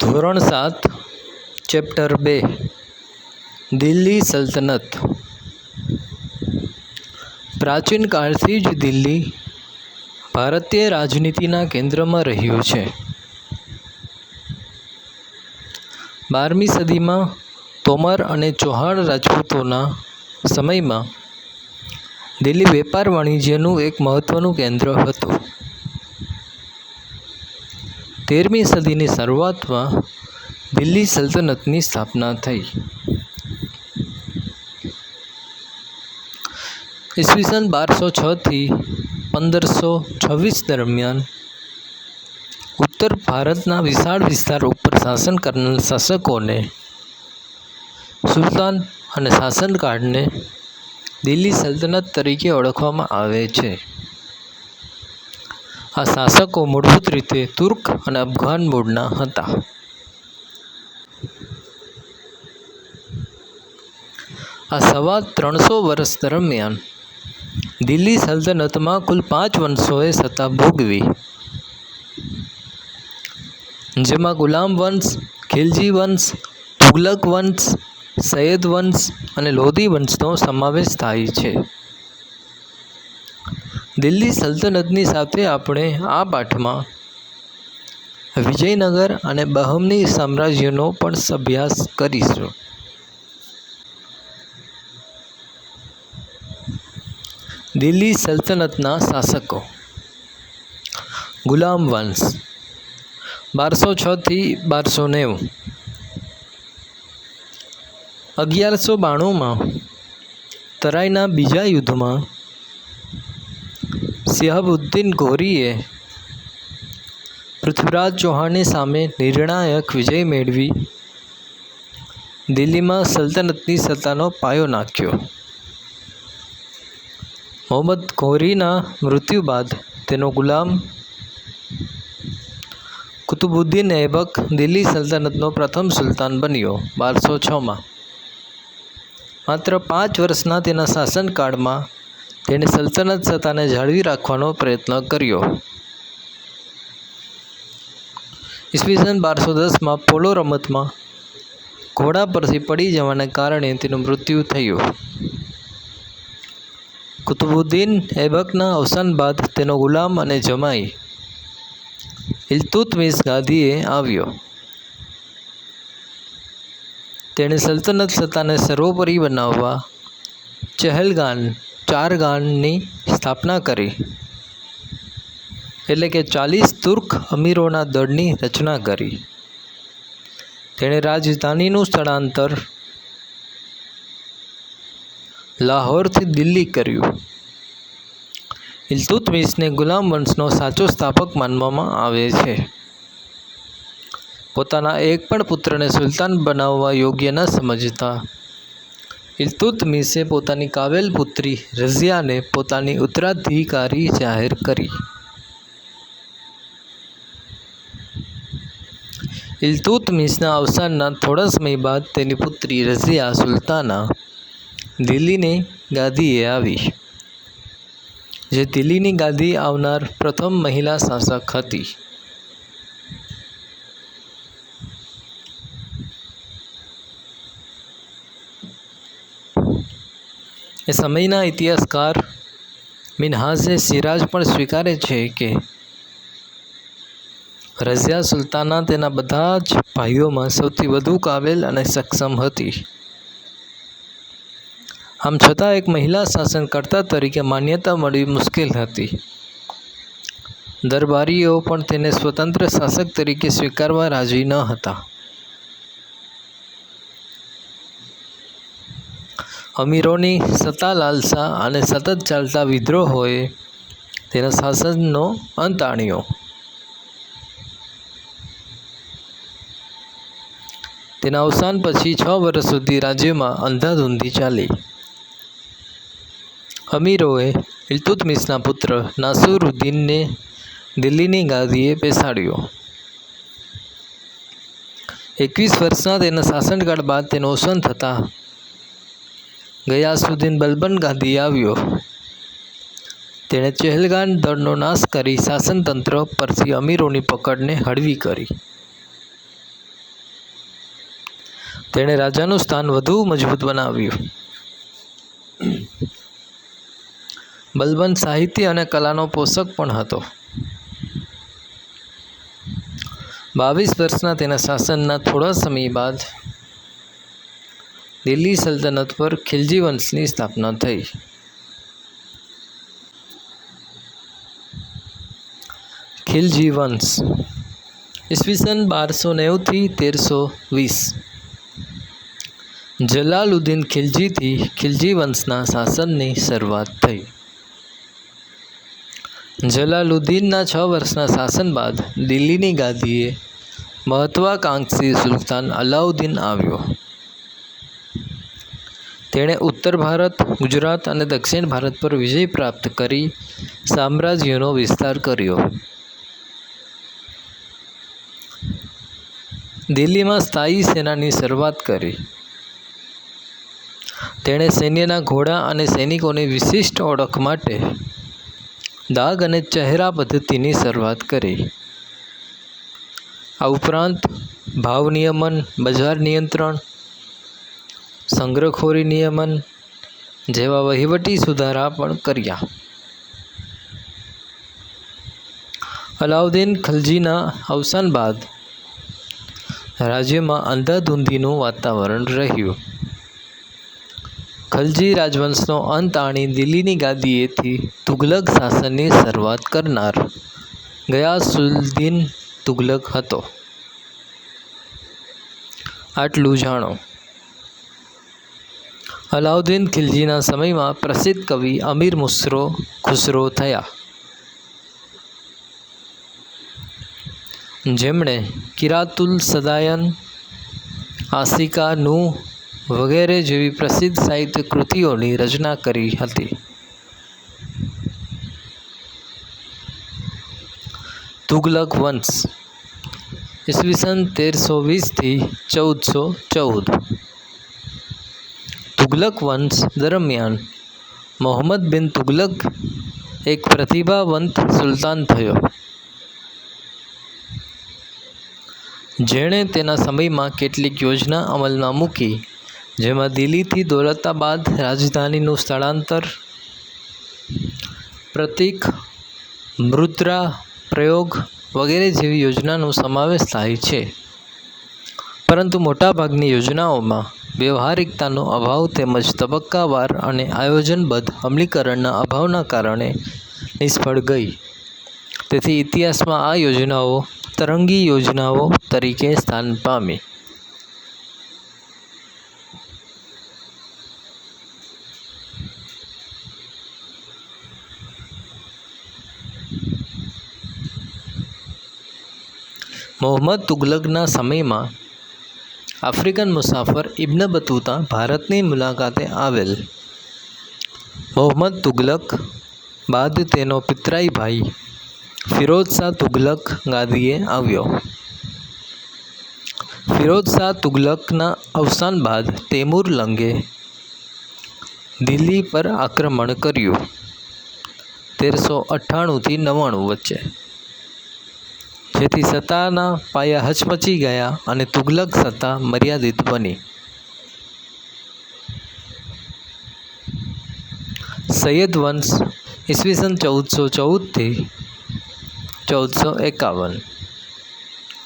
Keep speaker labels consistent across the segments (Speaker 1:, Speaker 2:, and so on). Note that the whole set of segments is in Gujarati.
Speaker 1: ધોરણ સાત, ચેપ્ટર બે, દિલ્હી સલ્તનત. પ્રાચીન કાળથી જ દિલ્હી ભારતીય રાજનીતિના કેન્દ્રમાં રહ્યું છે. બારમી સદીમાં તોમર અને ચૌહાણ રાજપૂતોના સમયમાં દિલ્હી વેપાર વાણિજ્યનું એક મહત્ત્વનું કેન્દ્ર હતું. તેરમી સદીની શરૂઆતમાં દિલ્હી સલ્તનતની સ્થાપના થઈ. ઈસવીસન બારસો છથી પંદરસો છવ્વીસ દરમિયાન ઉત્તર ભારતના વિશાળ વિસ્તાર ઉપર શાસન કરનાર શાસકોને સુલતાન અને શાસનકાળને દિલ્હી સલ્તનત તરીકે ઓળખવામાં આવે છે. આ શાસકો મૂળભૂત રીતે તુર્ક અને અફઘાન મૂળના હતા. આ સવા ત્રણસો વર્ષ દરમિયાન દિલ્હી સલ્તનતમાં કુલ પાંચ વંશોએ સત્તા ભોગવી. જેમાં ગુલામ વંશ, ખિલજી વંશ, તુગલક વંશ, સૈયદ વંશ અને લોધી વંશનો સમાવેશ થાય છે. દિલ્હી સલ્તનતની સાથે આપણે આ પાઠમાં વિજયનગર અને બહમની સામ્રાજ્યનો પણ અભ્યાસ કરીશું. દિલ્હી સલ્તનતના શાસકો. ગુલામ વંશ. બારસો છથી બારસો નેવું. અગિયારસો બાણુંમાં તરાઈના બીજા યુદ્ધમાં શિહાબુદ્દીન ઘોરીએ પૃથ્વીરાજ ચૌહાણની સામે નિર્ણાયક વિજય મેળવી દિલ્હીમાં સલ્તનતની સત્તાનો પાયો નાખ્યો. મોહમ્મદ ઘોરીના મૃત્યુ બાદ તેનો ગુલામ કુતુબુદ્દીન ઐબક દિલ્હી સલ્તનતનો પ્રથમ સુલતાન બન્યો બારસો છમાં. માત્ર પાંચ વર્ષના તેના શાસનકાળમાં તેણે સલ્તનત સત્તાને જાળવી રાખવાનો પ્રયત્ન કર્યો. ઈસવીસન બારસો દસમાં પોલો રમતમાં ઘોડા પરથી પડી જવાને કારણે તેનું મૃત્યુ થયું. કુતુબુદ્દીન એબકના અવસાન બાદ તેનો ગુલામ અને જમાઈ ઇલતુતમિસ ગાંધીએ આવ્યો. તેણે સલ્તનત સત્તાને સર્વોપરી બનાવવા ચહેલગાન ચારગાનની સ્થાપના કરી. એટલે કે ચાલીસ તુર્ક અમીરોના દળની રચના કરી. તેણે રાજધાનીનું સ્થળાંતર લાહોરથી દિલ્હી કર્યું. ઇલ્તુતમિશને ગુલામ વંશનો સાચો સ્થાપક માનવામાં આવે છે. પોતાના એક પણ પુત્રને સુલતાન બનાવવા યોગ્ય ન સમજતા ઇલ્તુત્મિશે પોતાની કાવેલ પુત્રી રઝિયાને પોતાની ઉત્તરાધિકારી જાહેર કરી. ઇલ્તુત્મિશના અવસાનના થોડા સમય બાદ તેની પુત્રી રઝિયા સુલતાના દિલ્હીની ગાદીએ આવી, જે દિલ્હીની ગાદી આવનાર પ્રથમ મહિલા શાસક હતી સમયના ઇતિહાસકાર મિનહાઝે સિરાજ પણ સ્વીકારે છે કે રઝિયા સુલતાના તેના બધા જ ભાઈઓમાં સૌથી વધુ કાબેલ અને સક્ષમ હતી. આમ છતાં એક મહિલા શાસનકર્તા તરીકે માન્યતા મળવી મુશ્કેલ હતી. દરબારીઓ પણ તેને સ્વતંત્ર શાસક તરીકે સ્વીકારવા રાજી ન હતા. અમીરોની સત્તા લાલસા અને સતત ચાલતા વિદ્રોહોએ તેના શાસનનો અંત આણ્યો. તેના અવસાન પછી છ વર્ષ સુધી રાજ્યમાં અંધાધૂંધી ચાલી. અમીરોએ ઇલ્તુતમિશના પુત્ર નાસુરુદ્દીનને દિલ્હીની ગાદીએ બેસાડ્યો. એકવીસ વર્ષના તેના શાસનકાળ બાદ તેનું અવસાન થતાં ગયાસુદ્દીન બલબન ગાંધી આવ્યો. તેણે ચહેલગાન દળનો નાશ કરી શાસનતંત્ર પરથી અમીરોની પકડને હળવી કરી. તેણે રાજાનું સ્થાન વધુ મજબૂત બનાવ્યું. બલબન સાહિત્ય અને કલાનો પોષક પણ હતો. બાવીસ વર્ષના તેના શાસનના થોડા સમય બાદ દિલ્હી સલ્તનત પર ખિલજી વંશની સ્થાપના થઈ ખિલજી વંશ ઈસવીસન બારસો નેવુંથી તેરસો વીસ જલાલુદ્દીન ખિલજીથી ખિલજી વંશના શાસનની શરૂઆત થઈ જલાલુદ્દીનના છ વર્ષના શાસન બાદ દિલ્હીની ગાદીએ મહત્વાકાંક્ષી સુલતાન અલાઉદ્દીન આવ્યો તેણે ઉત્તર ભારત, ગુજરાત અને દક્ષિણ ભારત પર વિજય પ્રાપ્ત કરી સામ્રાજ્યનો વિસ્તાર કર્યો. દિલ્હીમાં સ્થાયી સેનાની શરૂઆત કરી. તેણે સૈન્યના ઘોડા અને સૈનિકોની વિશિષ્ટ ઓળખ માટે દાગ અને ચહેરા પદ્ધતિની શરૂઆત કરી. આ ઉપરાંત ભાવ નિયમન, બજાર નિયંત્રણ સંગ્રહખોરી નિયમન જેવા વહીવટી સુધારા પણ કર્યા. અલાઉદ્દીન ખલજીના અવસાન બાદ રાજ્યમાં અંધાધૂંધીનું વાતાવરણ રહ્યું. ખલજી રાજવંશનો અંત આણી દિલ્હીની ગાદીએથી તુગલક શાસનની શરૂઆત કરનાર ગયાસુદ્દીન તુગલક હતો. આટલું જાણો. અલાઉદ્દીન ખિલજીના સમયમાં પ્રસિદ્ધ કવિ અમીર મુસરો ખુસરો થયા. જેમણે કિરાતુલ સદાયન, આસિકા નું વગેરે જેવી પ્રસિદ્ધ સાહિત્ય કૃતિઓની રચના કરી હતી. તુગલક વંશ, ઈસવીસન તેરસો વીસથી ચૌદસો ચૌદ. તુગલક વંશ દરમિયાન મોહમ્મદ બિન તુગલક એક પ્રતિભાવંત સુલતાન થયો. જેણે તેના સમયમાં કેટલીક યોજના અમલમાં મૂકી, જેમાં દિલ્હીથી દોલતાબાદ રાજધાનીનું સ્થળાંતર, પ્રતીક મુદ્રા પ્રયોગ વગેરે જેવી યોજનાનો સમાવેશ થાય છે. પરંતુ મોટાભાગની યોજનાઓમાં વ્યવહારિકતાનો અભાવ તેમજ તબક્કાવાર અને આયોજનબદ્ધ અમલીકરણના અભાવના કારણે નિષ્ફળ ગઈ. તેથી ઇતિહાસમાં આ યોજનાઓ તરંગી યોજનાઓ તરીકે સ્થાન પામી. મોહમ્મદ તુગલકના સમયમાં આફ્રિકન મુસાફર ઇબ્ન બતુતા ભારતની મુલાકાતે આવેલ. મોહમ્મદ તુગલક બાદ તેનો પિતરાઈ ભાઈ ફિરોજ શાહ તુગલક ગાદીએ આવ્યો. ફિરોજ શાહ તુગલકના અવસાન બાદ તૈમૂર લંગે દિલ્હી પર આક્રમણ કર્યું. તેરસો અઠ્ઠાણુંથી નવ્વાણું વચ્ચે. જેથી સત્તાના પાયા હચમચી ગયા અને તુગલક સત્તા મર્યાદિત બની. સૈયદ વંશ ઈસવીસન ચૌદસો ચૌદથી ચૌદસો એકાવન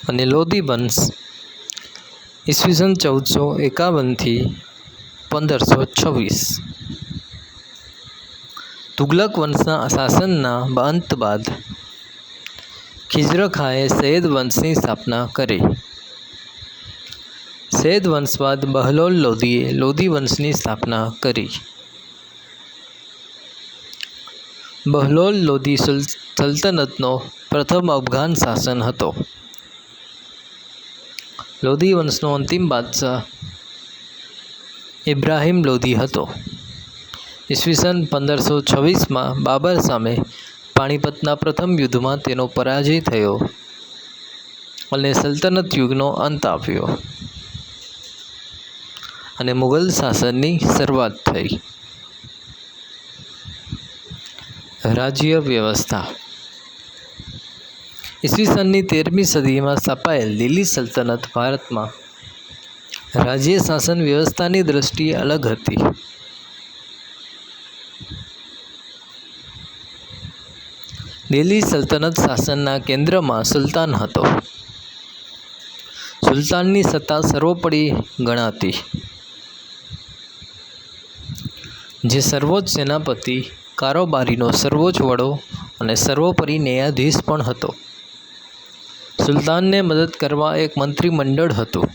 Speaker 1: અને લોધી વંશ ઈસવીસન ચૌદસો એકાવનથી પંદરસો છવ્વીસ. તુગલક વંશના શાસનના અંત બાદ ખિઝર ખાએ સૈદ વંશની સ્થાપના કરી. સૈદ વંશ બાદ બહલોલ લોધીએ લોધી વંશની સ્થાપના કરી. બહલોલ લોધી સલ્તનતનો પ્રથમ અફઘાન શાસન હતો. લોધી વંશનો અંતિમ બાદશાહ ઇબ્રાહિમ લોધી હતો. ઈસવીસન પંદરસો છવ્વીસમાં બાબર સામે પાણીપતના પ્રથમ યુદ્ધમાં તેનો પરાજય થયો અને સલ્તનત યુગનો અંત આવ્યો. અને મુગલ શાસનની શરૂઆત થઈ. રાજ્ય વ્યવસ્થા. ઈસવીસનની તેરમી સદીમાં સ્થાપાયેલ દિલ્હી સલ્તનત ભારતમાં રાજ્ય શાસન વ્યવસ્થાની દ્રષ્ટિએ અલગ હતી. દિલ્હી સલ્તનત શાસનના કેન્દ્રમાં સુલતાન હતો. સુલતાનની સત્તા સર્વોપરી ગણાતી. જે સર્વોચ્ચ સેનાપતિ, કારોબારીનો સર્વોચ્ચ વડો અને સર્વોપરી ન્યાયાધીશ પણ હતો. સુલતાનને મદદ કરવા એક મંત્રીમંડળ હતું.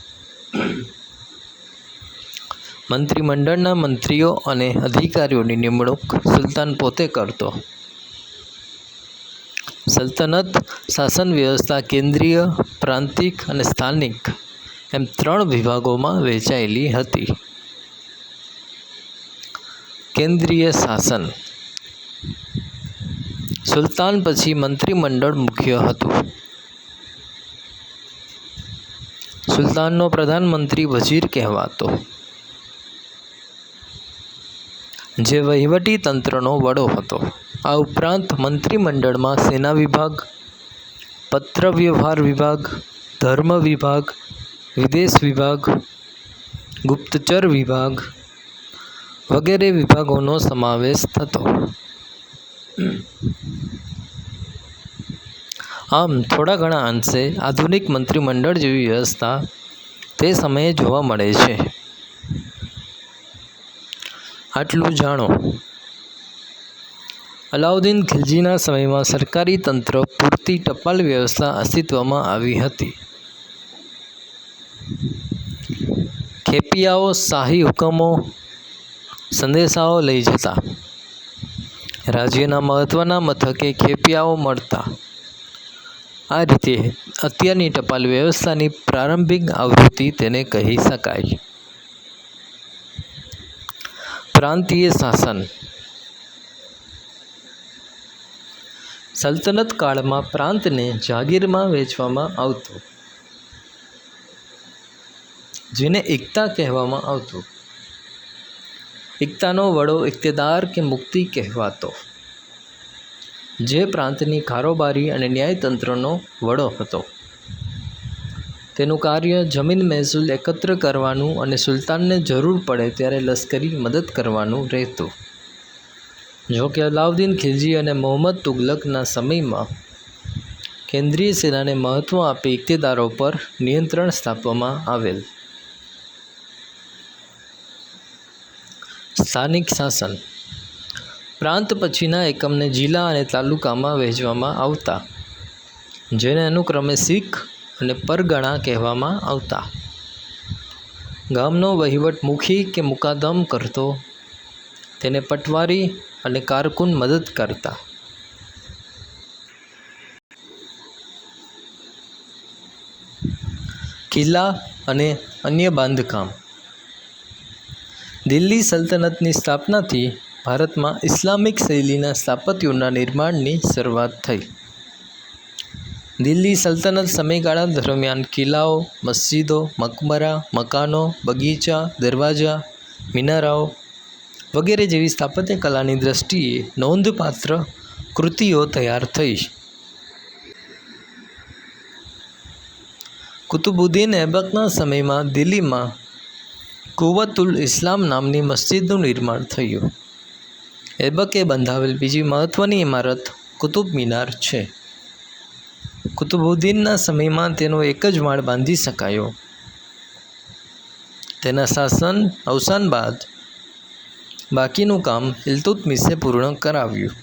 Speaker 1: મંત્રીમંડળના મંત્રીઓ અને અધિકારીઓની નિમણૂક સુલતાન પોતે કરતો. સલ્તનત, શાસન વ્યવસ્થા કેન્દ્રીય, પ્રાંતિક અને સ્થાનિક એમ ત્રણ વિભાગોમાં વહેંચાયેલી હતી. કેન્દ્રીય શાસન. સુલતાન પછી મંત્રીમંડળ મુખ્ય હતું. સુલતાનનો પ્રધાનમંત્રી વજીર કહેવાતો. જે વહીવટી તંત્રનો વડો હતો. આ ઉપરાંત મંત્રીમંડળમાં સેના વિભાગ પત્ર વ્યવહાર વિભાગ, ધર્મ વિભાગ, વિદેશ વિભાગ, ગુપ્તચર વિભાગ વગેરે વિભાગોનો સમાવેશ થતો. આમ, થોડા ઘણા અંશે આધુનિક મંત્રીમંડળ જેવી વ્યવસ્થા તે સમયે જોવા મળે છે. આટલું જાણો. અલાઉદ્દીન ખિલજીના સમયમાં સરકારી તંત્ર પૂરતી ટપાલ વ્યવસ્થા અસ્તિત્વમાં આવી હતી. ખેપિયાઓ, શાહી હુકમો, સંદેશાઓ લઈ જતા. રાજ્યના મહત્ત્વના મથકે ખેપિયાઓ મળતા. આ રીતે અત્યારની ટપાલ વ્યવસ્થાની પ્રારંભિક આવૃત્તિ તેને કહી શકાય. પ્રાંતીય શાસન સલ્તનત કાળમાં પ્રાંતને જાગીરમાં વહેંચવામાં આવતો. જેને એકતા કહેવામાં આવતું. એકતાનો વડો ઇક્તેદાર કે મુક્તિ કહેવાતો. જે પ્રાંતની કારોબારી અને ન્યાયતંત્રનો વડો હતો. તેનું કાર્ય જમીન મહેસૂલ એકત્ર કરવાનું અને સુલતાનને જરૂર પડે ત્યારે લશ્કરી મદદ કરવાનું રહેતું. જો કે અલાઉદ્દીન ખિલજી અને મોહમ્મદ તુગલકના સમયમાં કેન્દ્રીય સેનાને મહત્ત્વ આપી ઇક્તેદારો પર નિયંત્રણ સ્થાપવામાં આવેલ. સ્થાનિક શાસન. પ્રાંત પછીના એકમને જિલ્લા અને તાલુકામાં વહેંચવામાં આવતા, જેને અનુક્રમે શીખ અને પરગણા કહેવામાં આવતા. ગામનો વહીવટ મુખી કે મુકાદમ કરતો, તેને પટવારી અને કારકુન મદદ કરતા. કિલ્લા અને અન્ય બાંધકામ. દિલ્હી સલ્તનતની સ્થાપનાથી ભારતમાં ઇસ્લામિક શૈલીના સ્થાપત્યોના નિર્માણની શરૂઆત થઈ. દિલ્હી સલ્તનત સમયગાળા દરમિયાન કિલ્લાઓ, મસ્જિદો, મકબરા, મકાનો, બગીચા, દરવાજા, મિનારાઓ વગેરે જેવી સ્થાપત્ય કલાની દૃષ્ટિએ નોંધપાત્ર કૃતિઓ તૈયાર થઈ. કુતુબુદ્દીન એબકના સમયમાં દિલ્હીમાં કુવતુલ ઇસ્લામ નામની મસ્જિદનું નિર્માણ થયું. એબકે બંધાવેલ બીજી મહત્ત્વની ઇમારત કુતુબ મિનાર છે. કુતુબુદ્દીનના સમયમાં તેનો એક જ માળ બાંધી શકાયો. તેના શાસન અવસાન બાદ બાકીનું કામ ઇલ્તુત્મિશે પૂર્ણ કરાવ્યું.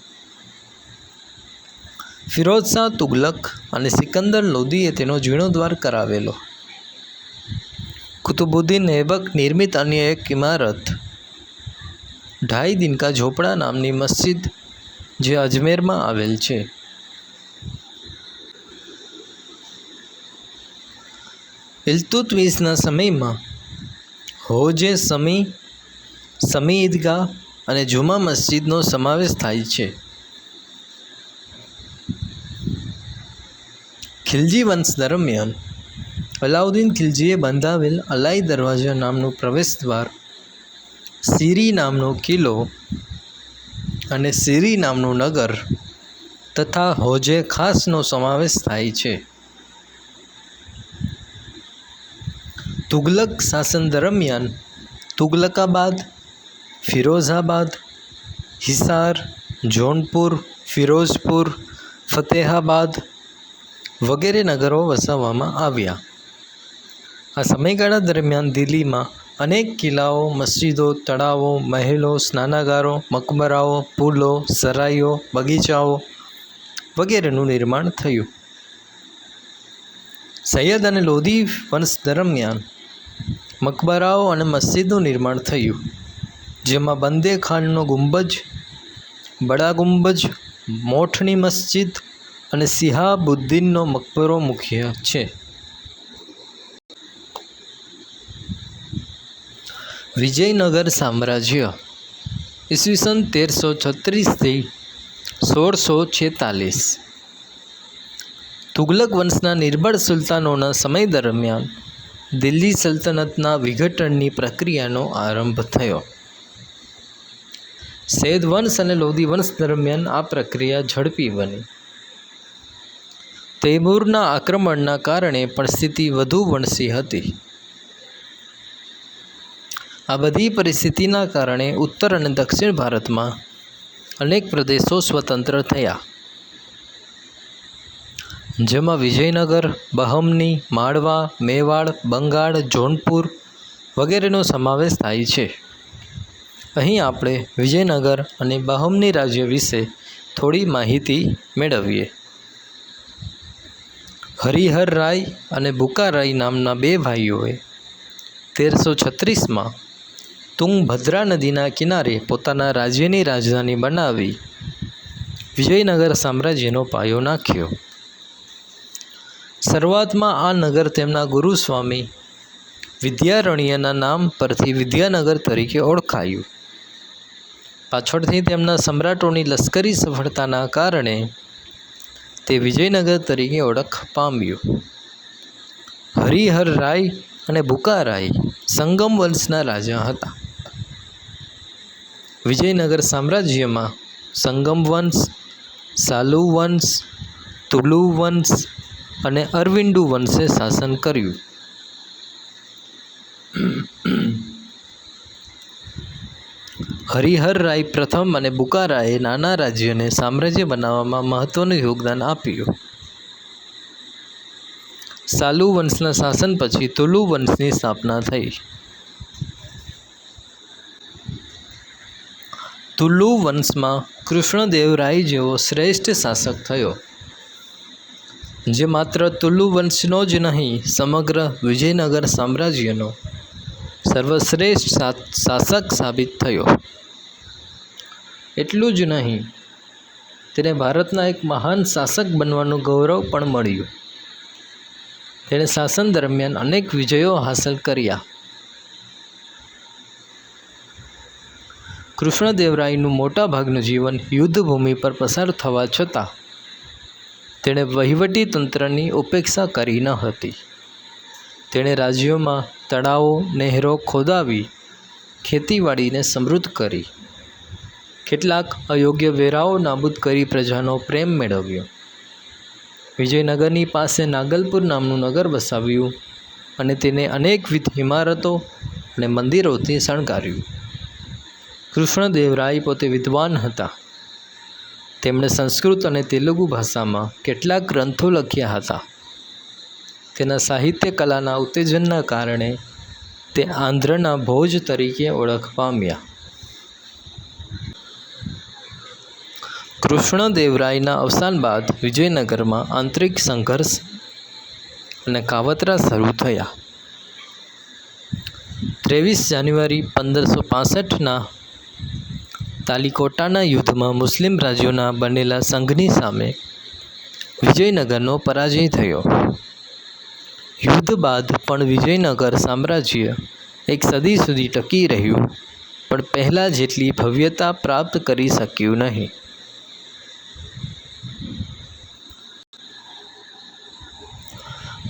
Speaker 1: ફિરોઝ શાહ તુગલક અને સિકંદર લોદીએ તેનો જીર્ણોદ્ધાર કરાવેલો. કુતુબુદ્દીન ઐબક નિર્મિત અન્ય એક ઇમારત, ઢાઈ દિનકા ઝોપડા નામની મસ્જિદ, જે અજમેરમાં આવેલ છે. ઇલ્તુત્મિશના સમયમાં હોજે સમી સમી ઈદગાહ અને જુમા મસ્જિદનો સમાવેશ થાય છે. ખિલજી વંશ દરમિયાન અલાઉદ્દીન ખિલજીએ બંધાવેલ અલાઈ દરવાજા નામનું પ્રવેશદ્વાર સિરી નામનો કિલ્લો અને સિરી નામનું નગર તથા હોજે ખાસનો સમાવેશ થાય છે. તુગલક શાસન દરમિયાન તુગલકાબાદ ફિરોઝાબાદ હિસાર જૌનપુર ફિરોઝપુર ફતેહાબાદ વગેરે નગરો વસાવવામાં આવ્યા. આ સમયગાળા દરમિયાન દિલ્હીમાં અનેક કિલ્લાઓ, મસ્જિદો, તળાવો, મહેલો, સ્નાનાગારો, મકબરાઓ, પુલો, સરાઈઓ, બગીચાઓ વગેરેનું નિર્માણ થયું. સૈયદ અને લોધી વંશ દરમિયાન મકબરાઓ અને મસ્જિદનું નિર્માણ થયું. જેમાં બંદે ખાનનો ગુંબજ, બડા ગુંબજ, મોઠની મસ્જિદ અને સિહાબુદ્દીનનો મકબરો મુખ્ય છે. વિજયનગર સામ્રાજ્ય ઈસવીસન તેરસો છત્રીસથી સોળસો છેતાલીસ. તુગલક વંશના નિર્બળ સુલતાનોના સમય દરમિયાન દિલ્હી સલ્તનતના વિઘટનની પ્રક્રિયાનો આરંભ થયો. સૈદ વંશ અને લોધી વંશ દરમિયાન આ પ્રક્રિયા ઝડપી બની. તૈમૂરના આક્રમણના કારણે પણ સ્થિતિ વધુ વણસી હતી. આ બધી પરિસ્થિતિના કારણે ઉત્તર અને દક્ષિણ ભારતમાં અનેક પ્રદેશો સ્વતંત્ર થયા. જેમાં વિજયનગર, બહમની, માળવા, મેવાડ, બંગાળ, જોનપુર વગેરેનો સમાવેશ થાય છે. અહીં આપણે વિજયનગર અને બહમની રાજ્ય વિશે થોડી માહિતી મેળવીએ. હરિહર રાય અને બુકારાય નામના બે ભાઈઓએ તેરસો છત્રીસમાં તુંગભદ્રા નદીના કિનારે પોતાના રાજ્યની રાજધાની બનાવી વિજયનગર સામ્રાજ્યનો પાયો નાખ્યો. શરૂઆતમાં આ નગર તેમના ગુરુસ્વામી વિદ્યારણ્યના નામ પરથી વિદ્યાનગર તરીકે ઓળખાયું. પાછળથી તેમના સમ્રાટોની લશ્કરી સફળતાના કારણે તે વિજયનગર તરીકે ઓળખ પામ્યું. હરિહર રાય અને બુકારાય સંગમ વંશના રાજા હતા. વિજયનગર સામ્રાજ્યમાં સંગમ વંશ, સાલુ વંશ, તુલુ વંશ અને અરવિંદુ વંશે શાસન કર્યું. હરિહર રાય પ્રથમ અને બુકારાએ નાના રાજ્યને સામ્રાજ્ય બનાવવામાં મહત્ત્વનું યોગદાન આપ્યું. સાલુ વંશના શાસન પછી તુલુ વંશની સ્થાપના થઈ. તુલુ વંશમાં કૃષ્ણદેવરાય જેવો શ્રેષ્ઠ શાસક થયો, જે માત્ર તુલુ વંશનો જ નહીં, સમગ્ર વિજયનગર સામ્રાજ્યનો સર્વશ્રેષ્ઠ શાસક સાબિત થયો. એટલું જ નહીં, તેને ભારતના એક મહાન શાસક બનવાનું ગૌરવ પણ મળ્યું. તેણે શાસન દરમિયાન અનેક વિજયો હાંસલ કર્યા. કૃષ્ણદેવરાયનું મોટાભાગનું જીવન યુદ્ધભૂમિ પર પસાર થવા છતાં, તેણે વહીવટી તંત્રની ઉપેક્ષા કરી ન હતી. તેણે રાજ્યોમાં તળાવો નહેરો ખોદાવી, ખેતીવાડીને સમૃદ્ધ કરી. કેટલાક અયોગ્ય વેરાઓ નાબૂદ કરી પ્રજાનો પ્રેમ મેળવ્યો. વિજયનગરની પાસે નાગલપુર નામનું નગર વસાવ્યું અને તેને અનેકવિધ ઇમારતો અને મંદિરોથી શણગાર્યું. કૃષ્ણદેવરાય પોતે વિદ્વાન હતા. તેમણે સંસ્કૃત અને તેલુગુ ભાષામાં કેટલાક ગ્રંથો લખ્યા હતા. તેના સાહિત્ય કલાના ઉત્તેજનના કારણે તે આંધ્રના ભોજ તરીકે ઓળખ પામ્યા. કૃષ્ણદેવરાયના અવસાન બાદ વિજયનગરમાં આંતરિક સંઘર્ષ અને કાવતરા શરૂ થયા. ત્રેવીસ જાન્યુઆરી પંદરસો પાસઠના તાલિકોટાના યુદ્ધમાં મુસ્લિમ રાજ્યોના બનેલા સંઘની સામે વિજયનગરનો પરાજય થયો. યુદ્ધ બાદ પણ વિજયનગર સામ્રાજ્ય એક સદી સુધી ટકી રહ્યું, પણ પહેલાં જેટલી ભવ્યતા પ્રાપ્ત કરી શક્યું નહીં.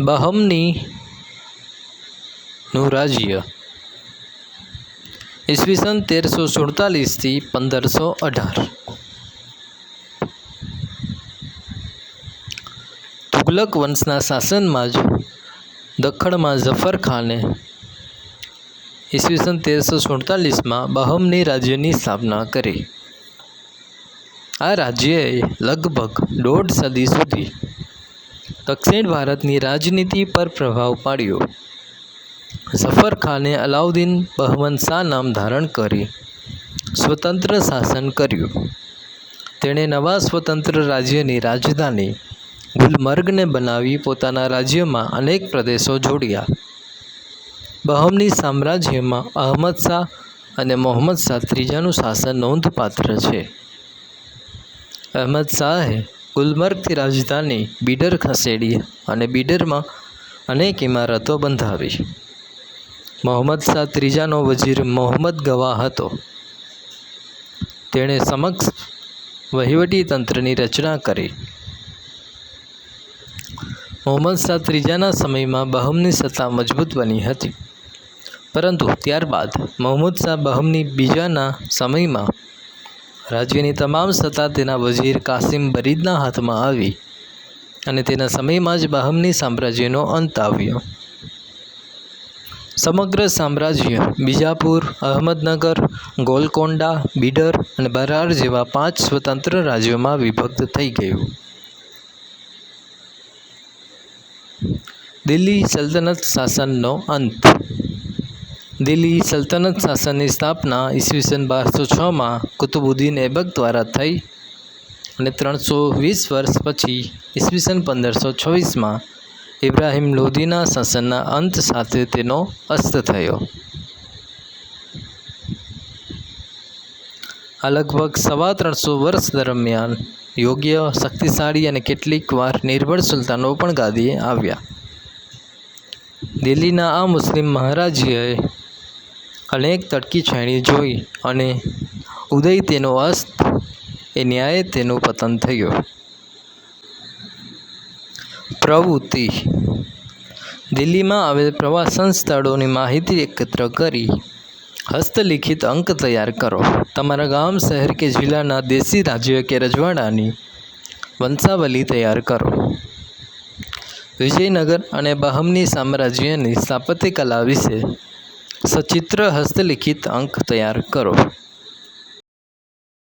Speaker 1: બહમની નું રાજ્ય ઈસવીસન તેરસો સુડતાલીસથી પંદરસો અઢાર. તુગલક વંશના શાસનમાં જ દખ્ખણમાં ઝફર ખાને ઈસવીસન તેરસો સુડતાલીસમાં બહમની રાજ્યની સ્થાપના કરી. આ રાજ્યએ લગભગ દોઢ સદી સુધી દક્ષિણ ભારતની રાજનીતિ પર પ્રભાવ પાડ્યો. ઝફર ખાને અલાઉદ્દીન બહમન શાહ નામ ધારણ કરી સ્વતંત્ર શાસન કર્યું. તેણે નવા સ્વતંત્ર રાજ્યની રાજધાની ગુલમર્ગને બનાવી પોતાના રાજ્યમાં અનેક પ્રદેશો જોડ્યા. બહમની સામ્રાજ્યમાં અહમદ શાહ અને મોહમ્મદ શાહ ત્રીજાનું શાસન નોંધપાત્ર છે. અહમદ શાહે ગુલમર્ગથી રાજધાની બીડર ખસેડી અને બીડરમાં અનેક ઇમારતો બંધાવી. મોહમ્મદ શાહ ત્રીજાનો વજીર મોહમ્મદ ગવા હતો. તેણે સમક્ષ વહીવટી તંત્રની રચના કરી. મોહમ્મદ શાહ ત્રીજાના સમયમાં બહમની સત્તા મજબૂત બની હતી. પરંતુ ત્યારબાદ મહમૂદ શાહ બહમની બીજાના સમયમાં રાજ્યની તમામ સત્તા તેના વઝીર કાસિમ બરીદના હાથમાં આવી અને તેના સમયમાં જ બહમની સામ્રાજ્યનો અંત આવ્યો. સમગ્ર સામ્રાજ્ય બીજાપુર, અહમદનગર, ગોલકોંડા, બીડર અને બરાર જેવા પાંચ સ્વતંત્ર રાજ્યોમાં વિભક્ત થઈ ગયું. દિલ્હી સલ્તનત શાસનનો અંત. દિલ્હી સલ્તનત શાસનની સ્થાપના ઈસવીસન બારસો છમાં કુતુબુદ્દીન એબક દ્વારા થઈ અને ત્રણસો વીસ વર્ષ પછી ઈસવીસન પંદરસો છવ્વીસમાં ઇબ્રાહિમ લોધીના શાસનના અંત સાથે તેનો અસ્ત થયો. આ લગભગ સવા ત્રણસો વર્ષ દરમિયાન યોગ્ય, શક્તિશાળી અને કેટલીક વાર સુલતાનો પણ ગાદીએ આવ્યા. દિલ્હીના આ મુસ્લિમ મહારાજીએ અનેક તડકી છેણી જોઈ અને ઉદય તેનો અસ્ત, એ ન્યાયે તેનું પતન થયો. પ્રવૃત્તિ. દિલ્હીમાં આવેલ પ્રવાસન સ્થળોની માહિતી એકત્ર કરી હસ્તલિખિત અંક તૈયાર કરો. તમારા ગામ, શહેર કે જિલ્લાના દેશી રાજ્ય કે રજવાડાની વંશાવલી તૈયાર કરો. વિજયનગર અને બહમની સામ્રાજ્યની સ્થાપત્ય કલા વિશે સચિત્ર હસ્તલિખિત અંક તૈયાર કરો.